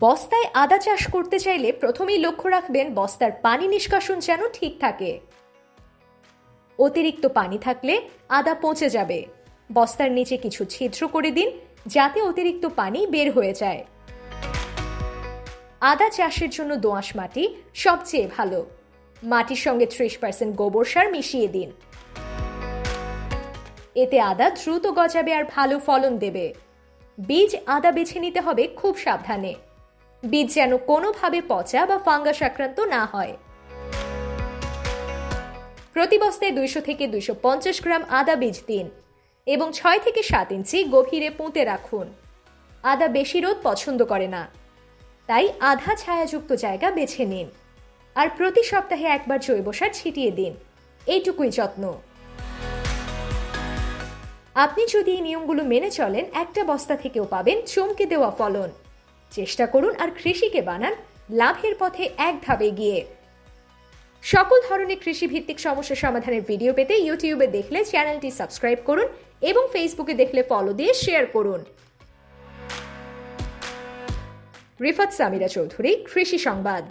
বস্তায় আদা চাষ করতে চাইলে প্রথমেই লক্ষ্য রাখবেন বস্তার পানি নিষ্কাশন যেন ঠিক থাকে। অতিরিক্ত পানি থাকলে আদা পচে যাবে। বস্তার নিচে কিছু ছিদ্র করে দিন, যাতে অতিরিক্ত পানি বের হয়ে যায়। আদা চাষের জন্য দোআঁশ মাটি সবচেয়ে ভালো। মাটির সঙ্গে ত্রিশ পার্সেন্ট গোবর সার মিশিয়ে দিন। এতে আদা দ্রুত গজাবে আর ভালো ফলন দেবে। বীজ আদা বেছে নিতে হবে খুব সাবধানে। বীজ যেন কোনোভাবে পচা বা ফাঙ্গাস আক্রান্ত না হয়। প্রতি বস্তায় দুইশো থেকে দুইশো পঞ্চাশ গ্রাম আদা বীজ দিন এবং ছয় থেকে সাত ইঞ্চি গভীরে পুঁতে রাখুন। আদা বেশি রোদ পছন্দ করে না। তাই আধা ছায়াযুক্ত জায়গা বেছে নিন আর প্রতি সপ্তাহে একবার জৈব সার ছিটিয়ে দিন। এইটুকুই যত্ন। আপনি যদি এই নিয়মগুলো মেনে চলেন, একটা বস্তা থেকেও পাবেন চমকে দেওয়া ফলন। চেষ্টা করুন আর কৃষিকে বানান। লাভের পথে এক ধাপে গিয়ে সকল ধরনের কৃষিভিত্তিক সমস্যা সমাধানের ভিডিও পেতে ইউটিউবে দেখলে চ্যানেলটি সাবস্ক্রাইব করুন এবং ফেসবুকে দেখলে ফলো দিয়ে শেয়ার করুন। রিফাত সামিরা চৌধুরী, কৃষি সংবাদ।